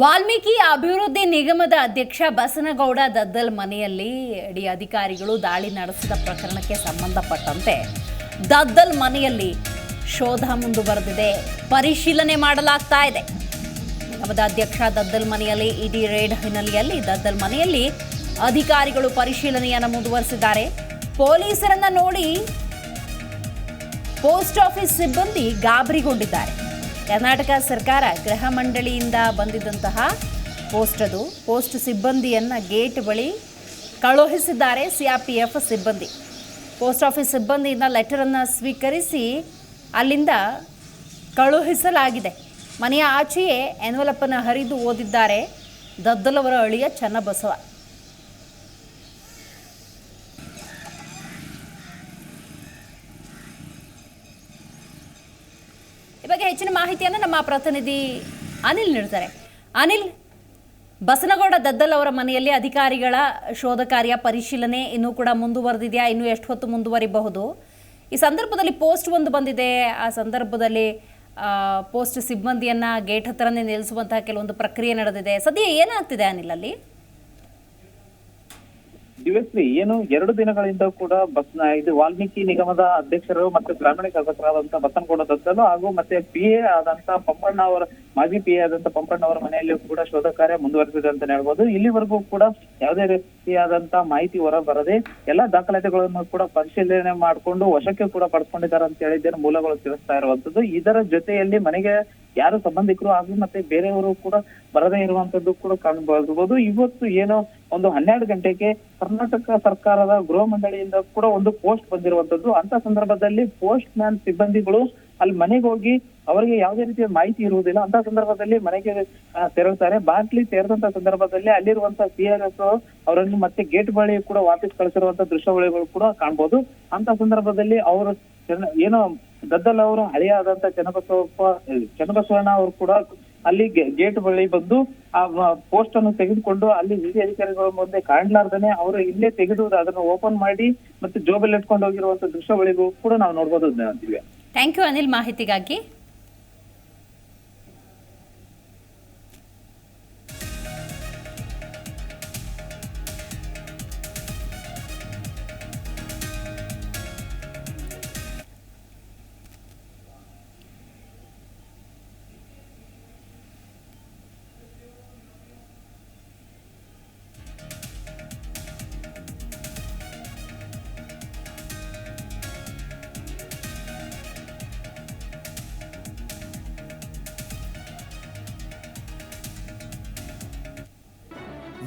ವಾಲ್ಮೀಕಿ ಅಭಿವೃದ್ಧಿ ನಿಗಮದ ಅಧ್ಯಕ್ಷ ಬಸನಗೌಡ ದದ್ದಲ್ ಮನೆಯಲ್ಲಿ ಡಿ ಅಧಿಕಾರಿಗಳು ದಾಳಿ ನಡೆಸಿದ ಪ್ರಕರಣಕ್ಕೆ ಸಂಬಂಧಪಟ್ಟಂತೆ ದದ್ದಲ್ ಮನೆಯಲ್ಲಿ ಶೋಧ ಮುಂದುವರೆದಿದೆ. ಪರಿಶೀಲನೆ ಮಾಡಲಾಗ್ತಾ ಇದೆ. ನಿಗಮದ ಅಧ್ಯಕ್ಷ ದದ್ದಲ್ ಮನೆಯಲ್ಲಿ ಇಡಿ ರೇಡ್ ಹಿನ್ನೆಲೆಯಲ್ಲಿ ದದ್ದಲ್ ಮನೆಯಲ್ಲಿ ಅಧಿಕಾರಿಗಳು ಪರಿಶೀಲನೆಯನ್ನು ಮುಂದುವರೆಸಿದ್ದಾರೆ. ಪೊಲೀಸರನ್ನ ನೋಡಿ ಪೋಸ್ಟ್ ಆಫೀಸ್ ಸಿಬ್ಬಂದಿ ಗಾಬರಿಗೊಂಡಿದ್ದಾರೆ. ಕರ್ನಾಟಕ ಸರ್ಕಾರ ಗೃಹ ಮಂಡಳಿಯಿಂದ ಬಂದಿದ್ದಂತಹ ಪೋಸ್ಟ್ ಅದು. ಪೋಸ್ಟ್ ಸಿಬ್ಬಂದಿಯನ್ನು ಗೇಟ್ ಬಳಿ ಕಳುಹಿಸಿದ್ದಾರೆ ಸಿಆರ್ಪಿಎಫ್ ಸಿಬ್ಬಂದಿ. ಪೋಸ್ಟ್ ಆಫೀಸ್ ಸಿಬ್ಬಂದಿಯಿಂದ ಲೆಟರನ್ನು ಸ್ವೀಕರಿಸಿ ಅಲ್ಲಿಂದ ಕಳುಹಿಸಲಾಗಿದೆ. ಮನೆಯ ಆಚೆಯೇ ಎನ್ವಲಪ್ಪನ್ನು ಹರಿದು ಓದಿದ್ದಾರೆ ದದ್ದಲವರ ಅಳಿಯ ಚನ್ನಬಸವ. ಈ ಬಗ್ಗೆ ಹೆಚ್ಚಿನ ಮಾಹಿತಿಯನ್ನು ನಮ್ಮ ಪ್ರತಿನಿಧಿ ಅನಿಲ್ ನೀಡ್ತಾರೆ. ಅನಿಲ್, ಬಸನಗೌಡ ದದ್ದಲ್ ಅವರ ಮನೆಯಲ್ಲಿ ಅಧಿಕಾರಿಗಳ ಶೋಧ ಕಾರ್ಯ ಪರಿಶೀಲನೆ ಇನ್ನೂ ಕೂಡ ಮುಂದುವರೆದಿದೆಯಾ? ಇನ್ನೂ ಎಷ್ಟು ಹೊತ್ತು ಮುಂದುವರಿಬಹುದು? ಈ ಸಂದರ್ಭದಲ್ಲಿ ಪೋಸ್ಟ್ ಒಂದು ಬಂದಿದೆ. ಆ ಸಂದರ್ಭದಲ್ಲಿ ಪೋಸ್ಟ್ ಸಿಬ್ಬಂದಿಯನ್ನ ಗೇಟ್ ಹತ್ರನೇ ನಿಲ್ಲಿಸುವಂತಹ ಕೆಲವೊಂದು ಪ್ರಕ್ರಿಯೆ ನಡೆದಿದೆ. ಸದ್ಯ ಏನಾಗ್ತಿದೆ ಅನಿಲ್ ಅಲ್ಲಿ? ದಿವ್ಯಶ್ರೀ, ಏನು ಎರಡು ದಿನಗಳಿಂದ ಕೂಡ ಬಸ್ ಇದು ವಾಲ್ಮೀಕಿ ನಿಗಮದ ಅಧ್ಯಕ್ಷರು ಮತ್ತು ಗ್ರಾಮೀಣ ಶಾಸಕರಾದಂತಹ ಬಸನಗೌಡ ದತ್ತಲು ಹಾಗೂ ಮತ್ತೆ ಪಿ ಎ ಆದಂತ ಪಂಪಣ್ಣ ಅವರ ಮಾಜಿ ಪಿ ಎ ಆದಂತ ಪಂಪಣ್ಣ ಅವರ ಮನೆಯಲ್ಲಿ ಕೂಡ ಶೋಧ ಕಾರ್ಯ ಮುಂದುವರೆಸಿದೆ ಅಂತ ಹೇಳ್ಬೋದು. ಇಲ್ಲಿವರೆಗೂ ಕೂಡ ಯಾವುದೇ ರೀತಿಯಾದಂತ ಮಾಹಿತಿ ಹೊರ ಬರದೆ ಎಲ್ಲಾ ದಾಖಲಾತಿಗಳನ್ನು ಕೂಡ ಪರಿಶೀಲನೆ ಮಾಡಿಕೊಂಡು ವಶಕ್ಕೆ ಕೂಡ ಪಡ್ಕೊಂಡಿದ್ದಾರೆ ಅಂತ ಹೇಳಿದ್ದೇನೆ ಮೂಲಗಳು ತಿಳಿಸ್ತಾ ಇರುವಂತದ್ದು. ಇದರ ಜೊತೆಯಲ್ಲಿ ಮನೆಗೆ ಯಾರು ಸಂಬಂಧಿಕರು ಆಗ್ಲಿ ಮತ್ತೆ ಬೇರೆಯವರು ಕೂಡ ಬರದೇ ಇರುವಂತದ್ದು ಕೂಡ ಕಾಣಬಹುದು. ಇವತ್ತು ಏನೋ ಒಂದು ಹನ್ನೆರಡು ಗಂಟೆಗೆ ಕರ್ನಾಟಕ ಸರ್ಕಾರದ ಗೃಹ ಮಂಡಳಿಯಿಂದ ಕೂಡ ಒಂದು ಪೋಸ್ಟ್ ಬಂದಿರುವಂತದ್ದು. ಅಂತ ಸಂದರ್ಭದಲ್ಲಿ ಪೋಸ್ಟ್ ಮ್ಯಾನ್ ಸಿಬ್ಬಂದಿಗಳು ಅಲ್ಲಿ ಮನೆಗೆ ಹೋಗಿ ಅವರಿಗೆ ಯಾವುದೇ ರೀತಿಯ ಮಾಹಿತಿ ಇರುವುದಿಲ್ಲ. ಅಂತ ಸಂದರ್ಭದಲ್ಲಿ ಮನೆಗೆ ತೆರಳುತ್ತಾರೆ ಬಾಟ್ಲಿ ತೆರೆದಂತ ಸಂದರ್ಭದಲ್ಲಿ ಅಲ್ಲಿರುವಂತ ಸಿ ಆರ್ ಎಸ್ ಅವರನ್ನು ಮತ್ತೆ ಗೇಟ್ ಬಳಿ ಕೂಡ ವಾಪಸ್ ಕಳಿಸಿರುವಂತ ದೃಶ್ಯಾವಳಿಗಳು ಕೂಡ ಕಾಣ್ಬೋದು ಅಂತ ಸಂದರ್ಭದಲ್ಲಿ ಅವರು ಏನೋ ಗದ್ದಲ್ ಅವರು ಹಳೆಯಾದಂತ ಚನ್ನಬಸವಪ್ಪ ಚನ್ನಬಸವಣ್ಣ ಅವರು ಕೂಡ ಅಲ್ಲಿ ಗೇಟ್ ಬಳಿ ಬಂದು ಆ ಪೋಸ್ಟ್ ಅನ್ನು ತೆಗೆದುಕೊಂಡು ಅಲ್ಲಿ ಹಿರಿಯ ಅಧಿಕಾರಿಗಳ ಮುಂದೆ ಕಾಣ್ಲಾರ್ದನೆ ಅವರು ಇಲ್ಲೇ ತೆಗೆದು ಅದನ್ನು ಓಪನ್ ಮಾಡಿ ಮತ್ತೆ ಜೋಬಲ್ಲಿ ಇಟ್ಕೊಂಡು ಹೋಗಿರುವಂತ ದೃಶ್ಯಾವಳಿಗೂ ಕೂಡ ನಾವು ನೋಡ್ಬೋದು ಥ್ಯಾಂಕ್ ಯು ಅನಿಲ್ ಮಾಹಿತಿಗಾಗಿ.